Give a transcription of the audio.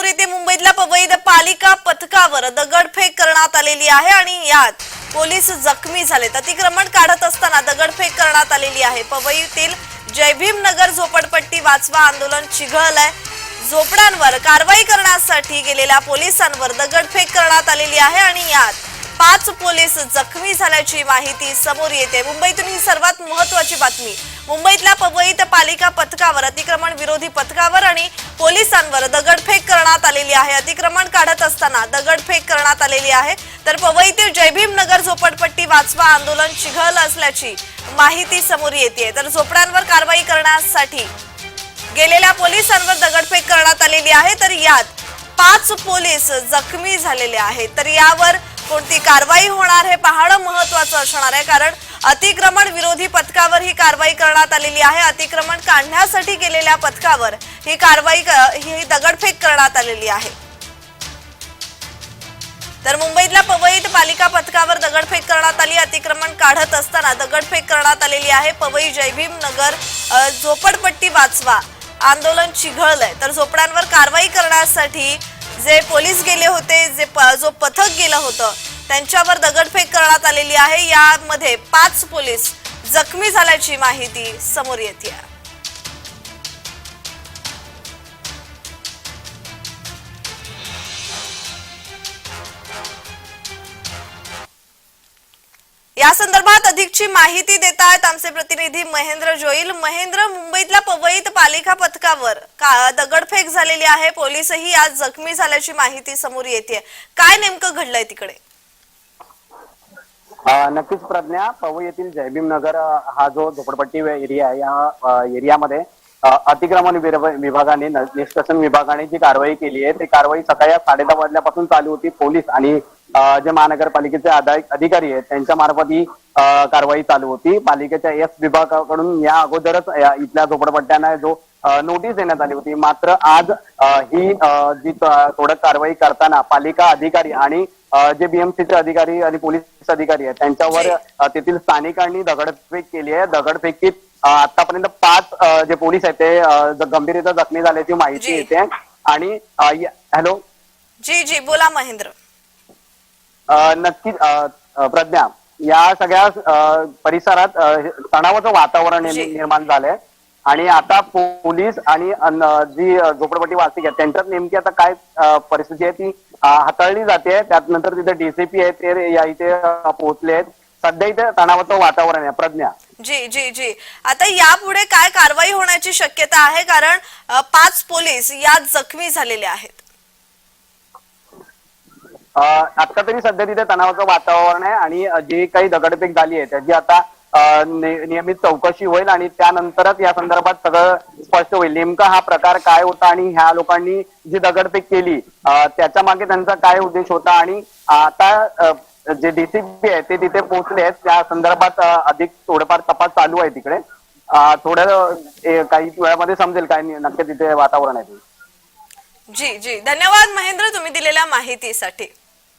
समोर येथे मुंबईतल्या पवईत पालिका पथकावर दगडफेक करण्यात आलेली आहे आणि यात पोलीस जखमी झालेत. अतिक्रमण काढत असताना दगडफेक करण्यात आलेली आहे. पवईतील जयभीम नगर झोपडपट्टी वाचवा आंदोलन चिघळलंय. झोपड्यांवर कारवाई करण्यासाठी गेलेल्या पोलिसांवर दगडफेक करण्यात आलेली आहे आणि यात पाच पोलीस जखमी झाल्याची माहिती समोर येते. मुंबईतून ही सर्वात महत्वाची बातमी. मुंबईतल्या पवईत पालिका पथकावर अतिक्रमण विरोधी पथकावर आणि पोलिसांवर दगडफेक करण्यात आलेली आहे. अतिक्रमण काढत असताना दगडफेक करण्यात आलेली आहे. तर पवईतील जयभीम नगर झोपडपट्टी वाचवा आंदोलन चिघळलं असल्याची माहिती समोर येते. तर झोपड्यांवर कारवाई करण्यासाठी गेलेल्या पोलिसांवर दगडफेक करण्यात आलेली आहे. तर यात पाच पोलीस जखमी झालेले आहेत. तर यावर कोणती कारवाई होणार हे पाहणं महत्वाचं असणार आहे. कारण अतिक्रमण विरोधी पथकावर ही कारवाई करण्यात आलेली आहे. अतिक्रमण काढण्यासाठी गेलेल्या पथकावर ही कारवाई क- ही दगडफेक करण्यात आलेली आहे. तर मुंबईतल्या पवईत पालिका पथकावर दगडफेक करण्यात आली. अतिक्रमण काढत असताना दगडफेक करण्यात आलेली आहे. पवई जयभीम नगर झोपडपट्टी वाचवा. आंदोलन चिघळलंय. तर झोपड्यांवर कारवाई करण्यासाठी जे पोलीस गेले होते जे प- जो पथक गेलं होतं त्यांच्यावर दगडफेक करण्यात आलेली आहे. यामध्ये पाच पोलीस जखमी झाल्याची माहिती समोर येते आहे. या संदर्भात अधिकची माहिती देत आहेत आमचे प्रतिनिधी महेंद्र जोईल. महेंद्र मुंबईतल्या पवईत पालिका पथकावर का दगडफेक झालेली आहे? पोलीसही आज जखमी झाल्याची माहिती समोर येते काय नेमकं घडलंय तिकडे? नक्कीच प्रज्ञा पवई येथील जयभीम नगर हा जो झोपडपट्टी एरिया आहे या एरियामध्ये अतिक्रमण विभागाने निष्कर्षण विभागाने जी कारवाई केली आहे ती कारवाई सकाळी साडे दहा वाजल्यापासून चालू होती. पोलीस आणि जे महानगरपालिकेचे अधिकारी आहेत त्यांच्या मार्फत ही कारवाई चालू होती. पालिकेच्या एस विभागाकडून या अगोदरच इथल्या झोपडपट्ट्यांना जो नोटीस देण्यात आली होती. मात्र आज ही जी तोडक कारवाई करताना पालिका अधिकारी आणि जे बीएमसीचे अधिकारी आणि पोलीस अधिकारी आहेत त्यांच्यावर तेथील स्थानिकांनी दगडफेक केली आहे. दगडफेकीत आतापर्यंत पाच जे पोलीस आहेत ते गंभीररीत्या जखमी झाल्याची माहिती जी. येते. आणि हॅलो? जी जी बोला महेंद्र. नक्कीच प्रज्ञा या सगळ्या अ, परिसरात अ, तणावाचं वातावरण जी. निर्म- निर्माण झालंय. आणि आता पोलीस आणि अन- जी झोपडपट्टी वासिक आहेत त्यांच्यात नेमकी आता काय अ, परिस्थिती आहे ती अ, हाताळली जाते. त्यानंतर तिथे डीसीपी आहेत ते या इथे अ, पोहोचले आहेत. सध्या इथे तणावाचं वातावरण आहे प्रज्ञा. जी जी जी. आता यापुढे काय कारवाई होण्याची शक्यता आहे? कारण अ, पाच पोलीस यात जखमी झालेले आहेत. अ, आता तरी सध्या तिथे तणावाचं वातावरण आहे आणि अ, जी काही दगडफेक झाली आहे त्याची आता अ, नि- नियमित चौकशी होईल आणि त्यानंतरच या संदर्भात सगळं स्पष्ट होईल. नेमका हा प्रकार काय होता आणि ह्या लोकांनी जी दगडफेक केली अ, त्याच्यामागे त्यांचा काय उद्देश होता आणि आता अ, जे डीसीपी आहे ते तिथे पोहोचले आहेत. त्या संदर्भात अधिक थोडंफार तपास चालू आहे तिकडे. थोड्या काही वेळामध्ये समजेल काय नक्की तिथे वातावरण आहे जी जी. धन्यवाद महेंद्र तुम्ही दिलेल्या माहितीसाठी.